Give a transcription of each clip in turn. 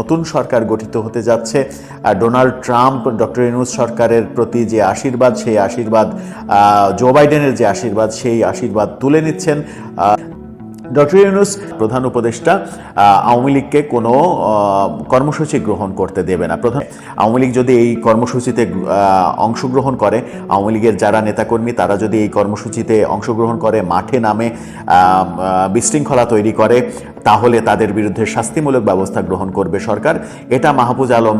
নতুন সরকার গঠিত হতে যাচ্ছে। আর ডোনাল্ড ট্রাম্প, ডক্টর ইনুস সরকারের প্রতি যে আশীর্বাদ, সেই আশীর্বাদ জো বাইডেনের যে আশীর্বাদ, সেই আশীর্বাদ তুলে নিচ্ছেন। ডক্টর ইউনুস, প্রধান উপদেষ্টা আওয়ামী লীগকে কোনো কর্মসূচি গ্রহণ করতে দেবে না। প্রধান আওয়ামী লীগ যদি এই কর্মসূচিতে অংশগ্রহণ করে, আওয়ামী লীগের যারা নেতাকর্মী, তারা যদি এই কর্মসূচিতে অংশগ্রহণ করে, মাঠে নামে বিশৃঙ্খলা তৈরি করে, তাহলে তাদের বিরুদ্ধে শাস্তিমূলক ব্যবস্থা গ্রহণ করবে সরকার। এটা মাহফুজ আলম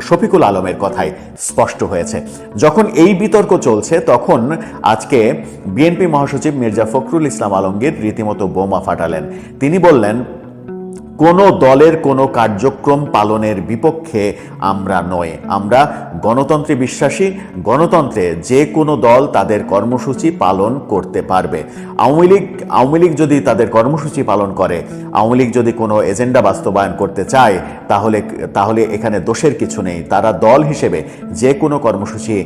শফিকুল আলমের কথায় স্পষ্ট হয়েছে। যখন এই বিতর্ক চলছে, তখন আজকে বিএনপি মহাসচিব মির্জা ফখরুল ইসলাম আলমগীর রীতিমতো বোমা ফাটালেন। তিনি বললেন, কোনো দলের কোনো কার্যক্রম পালনের বিপক্ষে আমরা নয়। আমরা গণতন্ত্রে বিশ্বাসী, গণতন্ত্রে যে কোনো দল তাদের কর্মসূচি পালন করতে পারবে। আওয়ামী লীগ আওয়ামী লীগ যদি তাদের কর্মসূচি পালন করে, আওয়ামী লীগ যদি কোনো এজেন্ডা বাস্তবায়ন করতে চায়, তাহলে তাহলে এখানে দোষের কিছু নেই। তারা দল হিসেবে যে কোনো কর্মসূচি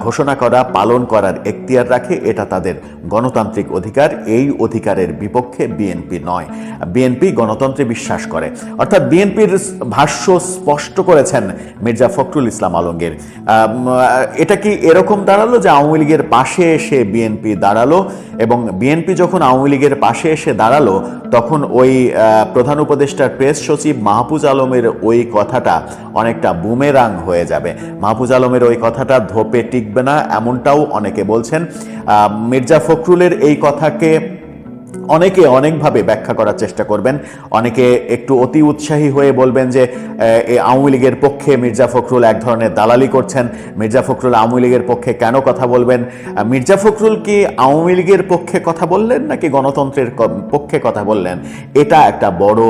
ঘোষণা করা, পালন করার এখতিয়ার রাখে, এটা তাদের গণতান্ত্রিক অধিকার। এই অধিকারের বিপক্ষে বিএনপি নয়। বিএনপি গণতন্ত্রে বিশ্বাস করে। অর্থাৎ বিএনপির ভাষ্য স্পষ্ট করেছেন মির্জা ফখরুল ইসলাম আলমগীর। এটা কি এরকম দাঁড়াল যে আওয়ামী লীগের পাশে এসে বিএনপি দাঁড়াল এবং বিএনপি যখন আওয়ামী লীগের পাশে এসে দাঁড়াল, তখন ওই প্রধান উপদেষ্টার প্রেস সচিব মাহফুজ আলমের ওই কথাটা অনেকটা বুমেরাং হয়ে যাবে। মাহফুজ আলমের ওই কথাটা ধোপে টিকবে না, এমনটাও অনেকে বলছেন। মির্জা ফখরুলের এই কথাকে অনেকে অনেকভাবে ব্যাখ্যা করার চেষ্টা করবেন। অনেকে একটু অতি উৎসাহী হয়ে বলবেন যে আওয়ামী লীগের পক্ষে মির্জা ফখরুল এক ধরনের দালালি করছেন। মির্জা ফখরুল আওয়ামী লীগের পক্ষে কেন কথা বলবেন? মির্জা ফখরুল কি আওয়ামী লীগের পক্ষে কথা বললেন নাকি গণতন্ত্রের পক্ষে কথা বললেন? এটা একটা বড়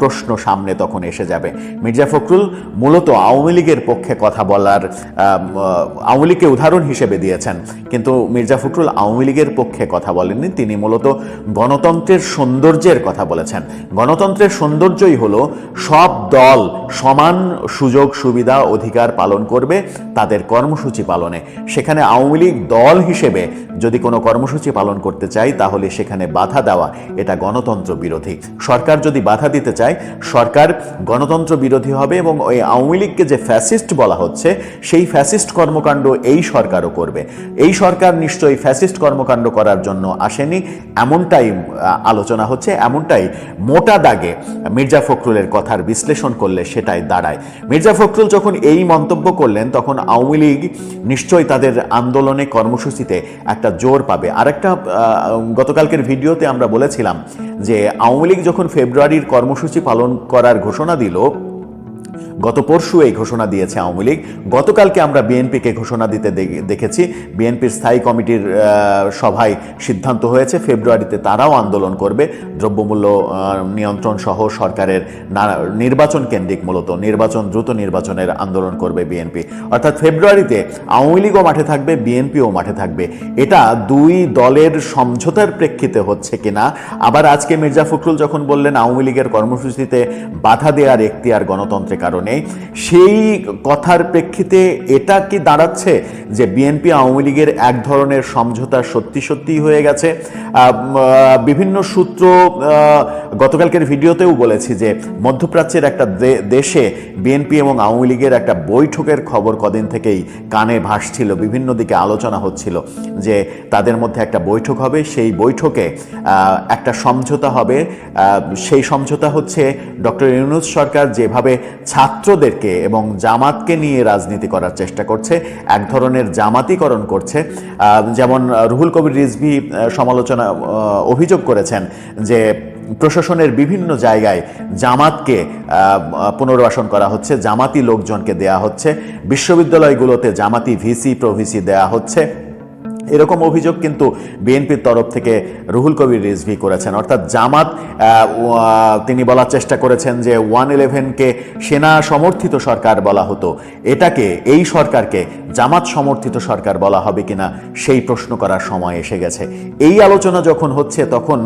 প্রশ্ন সামনে তখন এসে যাবে। মির্জা ফখরুল মূলত আওয়ামী লীগের পক্ষে কথা বলার আওয়ামী লীগকে উদাহরণ হিসেবে দিয়েছেন। কিন্তু মির্জা ফখরুল আওয়ামী লীগের পক্ষে কথা বলেননি। তিনি মূলত গণতন্ত্রের সৌন্দর্যের কথা বলেছেন। গণতন্ত্রের সৌন্দর্যই হলো সব দল সমান সুযোগ, সুবিধা, অধিকার পালন করবে তাদের কর্মসূচি পালনে। সেখানে আওয়ামী লীগ দল হিসেবে যদি কোনো কর্মসূচি পালন করতে চাই তাহলে সেখানে বাধা দেওয়া এটা গণতন্ত্র বিরোধী। সরকার যদি বাধা দিতে চায়, সরকার গণতন্ত্র বিরোধী হবে এবং ওই আওয়ামী লীগকে যে ফ্যাসিস্ট বলা হচ্ছে, সেই ফ্যাসিস্ট কর্মকাণ্ড এই সরকারও করবে। এই সরকার নিশ্চয়ই ফ্যাসিস্ট কর্মকাণ্ড করার জন্য আসেনি, এমনটাই আহ, আলোচনা হচ্ছে এমনটাই মোটা দাগে মির্জা ফখরুলের কথার বিশ্লেষণ করলে সেটাই দাঁড়ায়। মির্জা ফখরুল যখন এই মন্তব্য করলেন তখন আওয়ামী লীগ নিশ্চয়ই তাদের আন্দোলনে কর্মসূচিতে একটা জোর পাবে। আরেকটা গতকালকের ভিডিওতে আমরা বলেছিলাম যে আওয়ামী লীগ যখন ফেব্রুয়ারির কর্মসূচি পালন করার ঘোষণা দিল গত পরশু এই ঘোষণা দিয়েছে আওয়ামী লীগ। গতকালকে আমরা বিএনপিকে ঘোষণা দিতে দেখেছি। বিএনপির স্থায়ী কমিটির সভায় সিদ্ধান্ত হয়েছে। ফেব্রুয়ারিতে তারাও আন্দোলন করবে। দ্রব্যমূল্য নিয়ন্ত্রণ সহ সরকারের নির্বাচন কেন্দ্রিক মূলত নির্বাচন, দ্রুত নির্বাচনের আন্দোলন করবে বিএনপি। অর্থাৎ ফেব্রুয়ারিতে আওয়ামী লীগও মাঠে থাকবে, বিএনপিও মাঠে থাকবে। এটা দুই দলের সমঝোতার প্রেক্ষিতে হচ্ছে কিনা? আবার আজকে মির্জা ফখরুল যখন বললেন, আওয়ামী লীগের কর্মসূচিতে বাধা দেওয়ার এখতিয়ার গণতন্ত্রের কারণে সেই কথার প্রেক্ষিতে এটা কি দাঁড়াচ্ছে যে বিএনপি আওয়ামী লীগের এক ধরনের সমঝোতা সত্যি সত্যি হয়ে গেছে? বিভিন্ন সূত্র গতকালকের ভিডিওতেও বলেছি যে মধ্যপ্রাচ্যের একটা দেশে বিএনপি এবং আওয়ামী লীগের একটা বৈঠকের খবর কদিন থেকেই কানে ভাসছিল, বিভিন্ন দিকে আলোচনা হচ্ছিল যে তাদের মধ্যে একটা বৈঠক হবে, সেই বৈঠকে একটা সমঝোতা হবে। সেই সমঝোতা হচ্ছে ডক্টর ইউনুস সরকার যেভাবে ছাত্রদেরকে এবং জামাতকে নিয়ে রাজনীতি করার চেষ্টা করছে, এক ধরনের জামাতিকরণ করছে। যেমন রুহুল কবির রিজভি সমালোচনা অভিযোগ করেছেন যে প্রশাসনের বিভিন্ন জায়গায় জামাতকে পুনর্বাসন করা হচ্ছে, জামাতি লোকজনকে দেয়া হচ্ছে। বিশ্ববিদ্যালয়গুলোতে জামাতি ভিসি প্রভিসি দেয়া হচ্ছে। এরকম অভিযোগ কিন্তু বিএনপির তরফ থেকে রুহুল কবির রিজভি করেছেন। অর্থাৎ জামাত তিনি বলার চেষ্টা করেছেন যে ওয়ান ইলেভেনকে সেনা সমর্থিত সরকার বলা হতো। এটাকে, এই সরকারকে জামাত সমর্থিত সরকার বলা হবে কিনা সেই প্রশ্ন করার সময় এসে গেছে। এই আলোচনা যখন হচ্ছে, তখন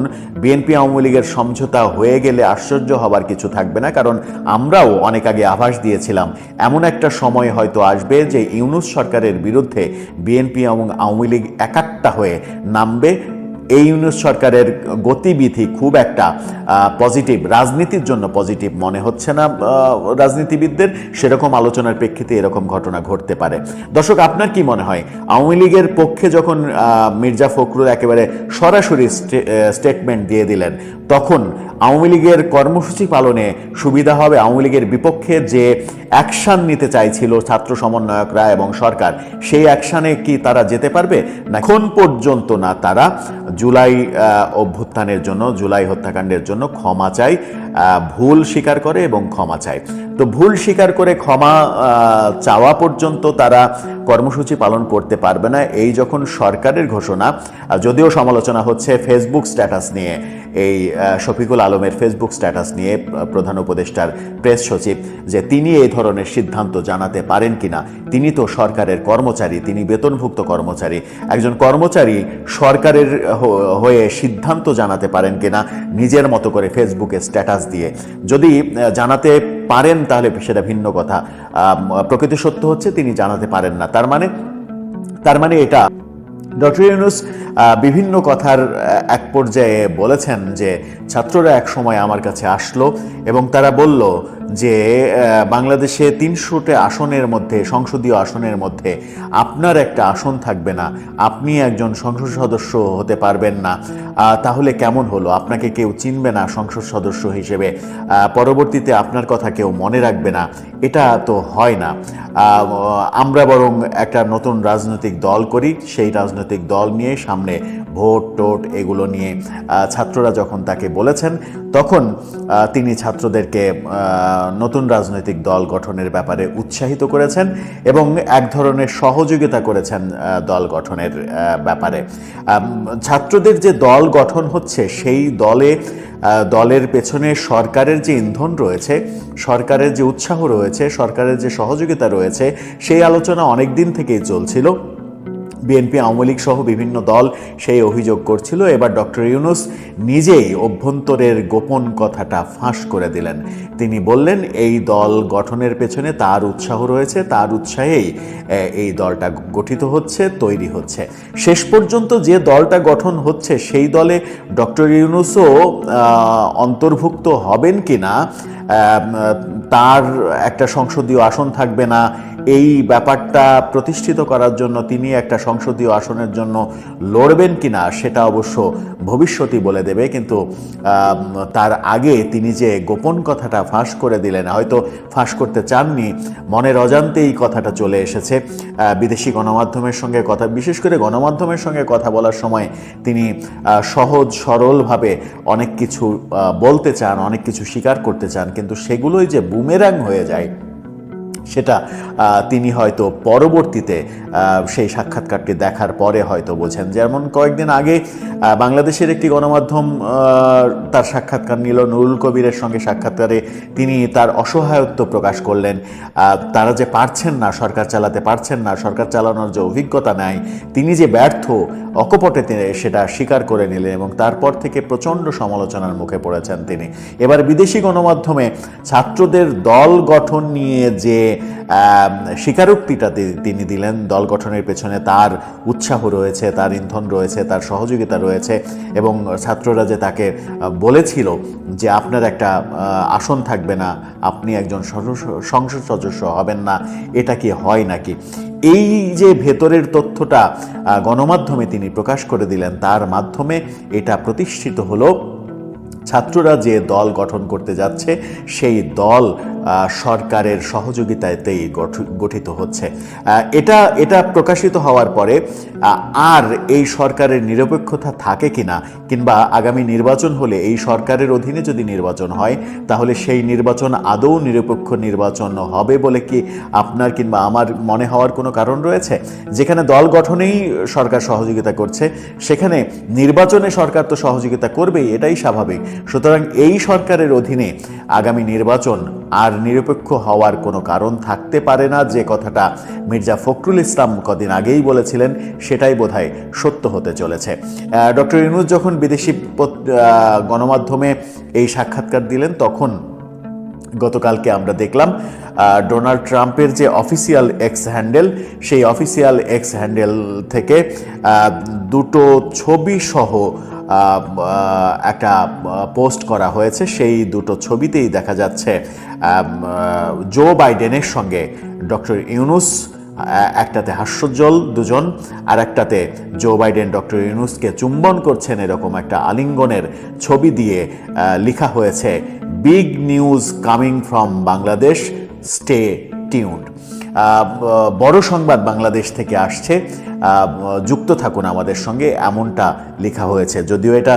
বিএনপি আওয়ামী লীগের সমঝোতা হয়ে গেলে আশ্চর্য হবার কিছু থাকবে না, কারণ আমরাও অনেক আগে আভাস দিয়েছিলাম। এমন একটা সময় হয়তো আসবে যে ইউনুস সরকারের বিরুদ্ধে বিএনপি এবং আওয়ামী লীগ একাট্টা হয়ে নামবে এই ইউনুস সরকারের গতিবিধি খুব একটা পজিটিভ রাজনীতির জন্য পজিটিভ মনে হচ্ছে না রাজনীতিবিদদের। সেরকম আলোচনার প্রেক্ষিতে এরকম ঘটনা ঘটতে পারে। দর্শক, আপনার কি মনে হয়? আওয়ামী লীগের পক্ষে যখন মির্জা ফখরুল একেবারে সরাসরি স্টেটমেন্ট দিয়ে দিলেন, তখন আওয়ামী লীগের কর্মসূচি পালনে সুবিধা হবে? আওয়ামী লীগের বিপক্ষে যে অ্যাকশন নিতে চাইছিল ছাত্র সমন্বয়করা এবং সরকার, সেই অ্যাকশানে কি তারা যেতে পারবে? না, এখন পর্যন্ত না, তারা জুলাই অভ্যুত্থানের জন্য, জুলাই হত্যাকাণ্ডের জন্য ক্ষমা চাই ভুল স্বীকার করে এবং ক্ষমা চায় তো ভুল স্বীকার করে ক্ষমা চাওয়া পর্যন্ত তারা কর্মসূচি পালন করতে পারবে না। এই যখন সরকারের ঘোষণা যদিও সমালোচনা হচ্ছে ফেসবুক স্ট্যাটাস নিয়ে এই শফিকুল আলমের ফেসবুক স্ট্যাটাস নিয়ে প্রধান উপদেষ্টার প্রেস সচিব যে তিনি এই ধরনের সিদ্ধান্ত জানাতে পারেন কিনা, তিনি তো সরকারের কর্মচারী, তিনি বেতনভুক্ত কর্মচারী। একজন কর্মচারী সরকারের হয়ে সিদ্ধান্ত জানাতে পারেন কিনা, নিজের মতো করে ফেসবুকে স্ট্যাটাস দিয়ে। যদি জানাতে পারেন, তাহলে সেটা ভিন্ন কথা। প্রকৃত সত্য হচ্ছে তিনি জানাতে পারেন না। তার মানে তার মানে এটা ডক্টর ইউনুস বিভিন্ন কথার এক পর্যায়ে বলেছেন যে ছাত্ররা এক সময় আমার কাছে আসলো এবং তারা বলল যে বাংলাদেশে তিনশোটা আসনের মধ্যে, সংসদীয় আসনের মধ্যে আপনার একটা আসন থাকবে না। আপনি একজন সংসদ সদস্য হতে পারবেন না। তাহলে কেমন হলো? আপনাকে কেউ চিনবে না সংসদ সদস্য হিসেবে। পরবর্তীতে আপনার কথা কেউ মনে রাখবে না। এটা তো হয় না। আমরা বরং একটা নতুন রাজনৈতিক দল করি। সেই রাজনৈতিক দল নিয়ে সামনে ভোট টোট এগুলো নিয়ে। ছাত্ররা যখন তাকে বলেছেন, তখন তিনি ছাত্রদেরকে নতুন রাজনৈতিক দল গঠনের ব্যাপারে উৎসাহিত করেছেন এবং এক ধরনের সহযোগিতা করেছেন দল গঠনের ব্যাপারে। ছাত্রদের যে দল গঠন হচ্ছে, সেই দলে দলের পেছনে সরকারের যে ইন্ধন রয়েছে, সরকারের যে উৎসাহ রয়েছে, সরকারের যে সহযোগিতা রয়েছে, সেই আলোচনা অনেক দিন থেকেই চলছিল। বিএনপি আওয়ামী লীগ সহ বিভিন্ন দল সেই অভিযোগ করছিল। এবার ডক্টর ইউনুস নিজেই অভ্যন্তরের গোপন কথাটা ফাঁস করে দিলেন। তিনি বললেন এই দল গঠনের পেছনে তার উৎসাহ রয়েছে তার উৎসাহেই এই দলটা গঠিত হচ্ছে তৈরি হচ্ছে। শেষ পর্যন্ত যে দলটা গঠন হচ্ছে সেই দলে ডক্টর ইউনুসও অন্তর্ভুক্ত হবেন কিনা আহ, তার একটা সংসদীয় আসন থাকবে না এই ব্যাপারটা প্রতিষ্ঠিত করার জন্য তিনি একটা সংসদীয় আসনের জন্য লড়বেন কিনা সেটা অবশ্য ভবিষ্যতই বলে দেবে, কিন্তু তার আগে তিনি যে গোপন কথাটা ফাঁস করে দিলেন, হয়তো ফাঁস করতে চাননি, মনের অজান্তেই কথাটা চলে এসেছে। বিদেশি গণমাধ্যমের সঙ্গে কথা, বিশেষ করে গণমাধ্যমের সঙ্গে কথা বলার সময় তিনি সহজ সরলভাবে অনেক কিছু বলতে চান, অনেক কিছু স্বীকার করতে চান, কিন্তু সেগুলোই যে বুমেরাং হয়ে যায় সেটা তিনি হয়তো পরবর্তীতে সেই সাক্ষাৎকারটি দেখার পরে হয়তো বোঝেন। যেমন কয়েকদিন আগে বাংলাদেশের একটি গণমাধ্যম তার সাক্ষাৎকার নিল, নুরুল কবিরের সঙ্গে সাক্ষাৎকারে তিনি তার অসহায়ত্ব প্রকাশ করলেন। তারা যে পারছেন না সরকার চালাতে, পারছেন না সরকার চালানোর যে অভিজ্ঞতা নাই, তিনি যে ব্যর্থ, অকপটে তিনি সেটা স্বীকার করে নিলেন এবং তারপর থেকে প্রচণ্ড সমালোচনার মুখে পড়েছেন তিনি। এবার বিদেশি গণমাধ্যমে ছাত্রদের দল গঠন নিয়ে যে স্বীকারোক্তিটা তিনি দিলেন। দল গঠনের পেছনে তার উৎসাহ রয়েছে, তার ইন্ধন রয়েছে, তার সহযোগিতা রয়েছে এবং ছাত্ররা যে তাকে বলেছিল যে আপনার একটা আসন থাকবে না, আপনি একজন সংসদ সদস্য হবেন না, এটা কি হয় নাকি? এই যে ভেতরের তথ্যটা গণমাধ্যমে তিনি প্রকাশ করে দিলেন, তার মাধ্যমে এটা প্রতিষ্ঠিত হলো। ছাত্ররা যে দল গঠন করতে যাচ্ছে, সেই দল সরকারের সহযোগিতাতেই গঠ- গঠিত হচ্ছে। এটা এটা প্রকাশিত হওয়ার পরে আর এই সরকারের নিরপেক্ষতা থাকে কিনা, কিংবা আগামী নির্বাচন হলে এই সরকারের অধীনে যদি নির্বাচন হয়, তাহলে সেই নির্বাচন আদৌ নিরপেক্ষ নির্বাচন হবে বলে কি আপনার কিংবা আমার মনে হওয়ার কোনো কারণ রয়েছে? যেখানে দল গঠনেই সরকার সহযোগিতা করছে, সেখানে নির্বাচনে সরকার তো সহযোগিতা করবেই, এটাই স্বাভাবিক। সুতরাং এই সরকারের অধীনে আগামী নির্বাচন আর নিরপেক্ষ হওয়ার কোনো কারণ থাকতে পারে না, যে কথাটা মির্জা ফখরুল ইসলাম কদিন আগেই বলেছিলেন, সেটাই বোধহয় সত্য হতে চলেছে। ডক্টর ইনুজ যখন বিদেশি গণমাধ্যমে এই সাক্ষাৎকার দিলেন, তখন গতকালকে আমরা দেখলাম ডোনাল্ড ট্রাম্পের যে অফিসিয়াল এক্স হ্যান্ডেল সেই অফিসিয়াল এক্স হ্যান্ডেল থেকে দুটো ছবি সহ একটা পোস্ট করা হয়েছে। সেই দুটো ছবিতেই দেখা যাচ্ছে জো বাইডেনের সঙ্গে ডক্টর ইউনুস একটাতে হাস্যোজ্জ্বল দুজন আর একটাতে জো বাইডেন ডক্টর ইউনুসকে চুম্বন করছেন এরকম একটা আলিঙ্গনের ছবি দিয়ে লেখা হয়েছে, big news coming from Bangladesh, stay tuned. বড় সংবাদ বাংলাদেশ থেকে আসছে। যুক্ত থাকুন আমাদের সঙ্গে, এমনটা লেখা হয়েছে। যদিও এটা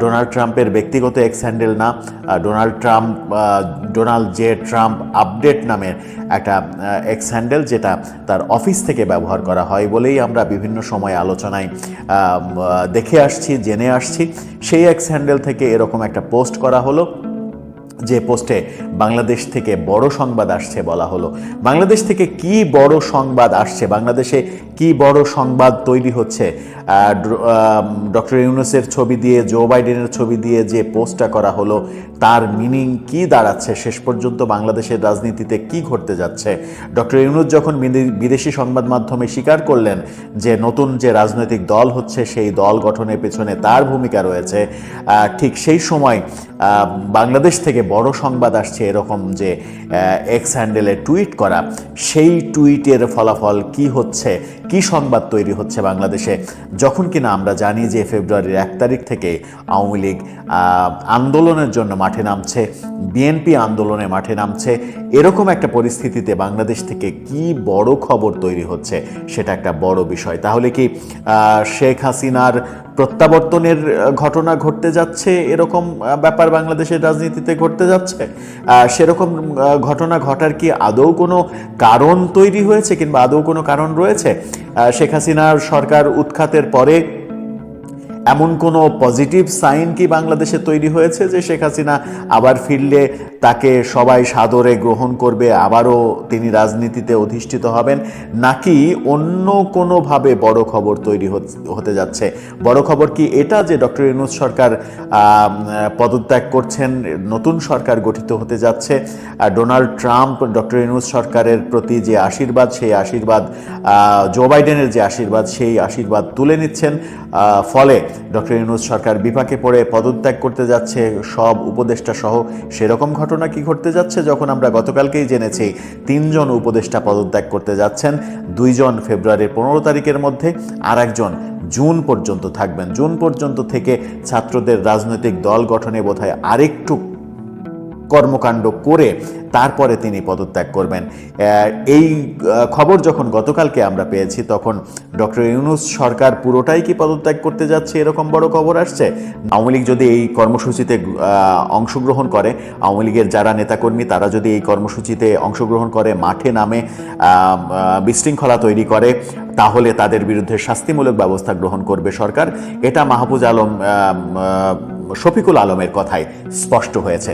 ডোনাল্ড ট্রাম্পের ব্যক্তিগত এক্স হ্যান্ডেল না Donald Trump Donald J Trump update নামের একটা এক্স হ্যান্ডেল যেটা তার অফিস থেকে ব্যবহার করা হয় বলেই আমরা বিভিন্ন সময় আলোচনায় দেখে আসছি, জেনে আসছি। সেই এক্স হ্যান্ডেল থেকে এরকম একটা পোস্ট করা হলো। যে পোস্টে বাংলাদেশ থেকে বড় সংবাদ আসছে বলা হলো। বাংলাদেশ থেকে কি বড় সংবাদ আসছে? বাংলাদেশে কি বড় সংবাদ তৈরি হচ্ছে? ডক্টর ইউনুসের ছবি দিয়ে, জো বাইডেনের ছবি দিয়ে যে পোস্টটা করা হলো, তার মিনিং কি দাঁড়াচ্ছে? শেষ পর্যন্ত বাংলাদেশের রাজনীতিতে কি ঘটতে যাচ্ছে? ডক্টর ইউনুস যখন বিদেশি সংবাদ মাধ্যমে স্বীকার করলেন যে নতুন যে রাজনৈতিক দল হচ্ছে, সেই দল গঠনের পেছনে তার ভূমিকা রয়েছে ঠিক সেই সময় বাংলাদেশ থেকে বড় সংবাদ আসছে এরকম যে এক্স হ্যান্ডেলে টুইট করা সেই টুইটের ফলাফল কি হচ্ছে? কি সংবাদ তৈরি হচ্ছে বাংলাদেশে? যখন কিনা আমরা জানি যে ফেব্রুয়ারির এক তারিখ থেকে আওয়ামী লীগ আন্দোলনের জন্য মাঠে নামছে, বিএনপি আন্দোলনে মাঠে নামছে, এরকম একটা পরিস্থিতিতে বাংলাদেশ থেকে কি বড় খবর তৈরি হচ্ছে সেটা একটা বড় বিষয়। তাহলে কি শেখ হাসিনার প্রত্যাবর্তনের ঘটনা ঘটতে যাচ্ছে? এরকম ব্যাপার বাংলাদেশের রাজনীতিতে ঘটতে যাচ্ছে? সেরকম ঘটনা ঘটার কি আদৌ কোনো কারণ তৈরি হয়েছে কিংবা আদৌ কোনো কারণ রয়েছে? শেখ হাসিনার সরকার উৎখাতের পরে এমন কোনো পজিটিভ সাইন কি বাংলাদেশে তৈরি হয়েছে যে শেখ হাসিনা আবার ফিরলে তাকে সবাই সাদরে গ্রহণ করবে, আবারও তিনি রাজনীতিতে অধিষ্ঠিত হবেন, নাকি অন্য কোনোভাবে বড় খবর তৈরি হতে যাচ্ছে? বড় খবর কি এটা যে ডক্টর ইউনুস সরকার পদত্যাগ করছেন, নতুন সরকার গঠিত হতে যাচ্ছে ডোনাল্ড ট্রাম্প, ডক্টর ইউনুস সরকারের প্রতি যে আশীর্বাদ, সেই আশীর্বাদ জো বাইডেনের যে আশীর্বাদ, সেই আশীর্বাদ তুলে নিচ্ছেন ফলে ডক্টর ইউনুস সরকার বিপাকে পড়ে পদত্যাগ করতে যাচ্ছে, সব উপদেষ্টা সহ সেরকম ঘটনা কি ঘটতে যাচ্ছে? যখন আমরা গতকালকেই জেনেছি, তিনজন উপদেষ্টা পদত্যাগ করতে যাচ্ছেন, দুইজন ফেব্রুয়ারির পনেরো তারিখের মধ্যে আর একজন জুন পর্যন্ত থাকবেন। জুন পর্যন্ত থেকে ছাত্রদের রাজনৈতিক দল গঠনে বোধহয় আরেকটু কর্মকাণ্ড করে তারপরে তিনি পদত্যাগ করবেন। এই খবর যখন গতকালকে আমরা পেয়েছি, তখন ডক্টর ইউনুস সরকার পুরোটাই কি পদত্যাগ করতে যাচ্ছে এরকম বড় খবর আসছে? আওয়ামী লীগ যদি এই কর্মসূচিতে অংশগ্রহণ করে, আওয়ামী লীগের যারা নেতাকর্মী, তারা যদি এই কর্মসূচিতে অংশগ্রহণ করে, মাঠে নামে বিশৃঙ্খলা তৈরি করে, তাহলে তাদের বিরুদ্ধে শাস্তিমূলক ব্যবস্থা গ্রহণ করবে সরকার। এটা মাহফুজ আলম শফিকুল আলমের কথায় স্পষ্ট হয়েছে।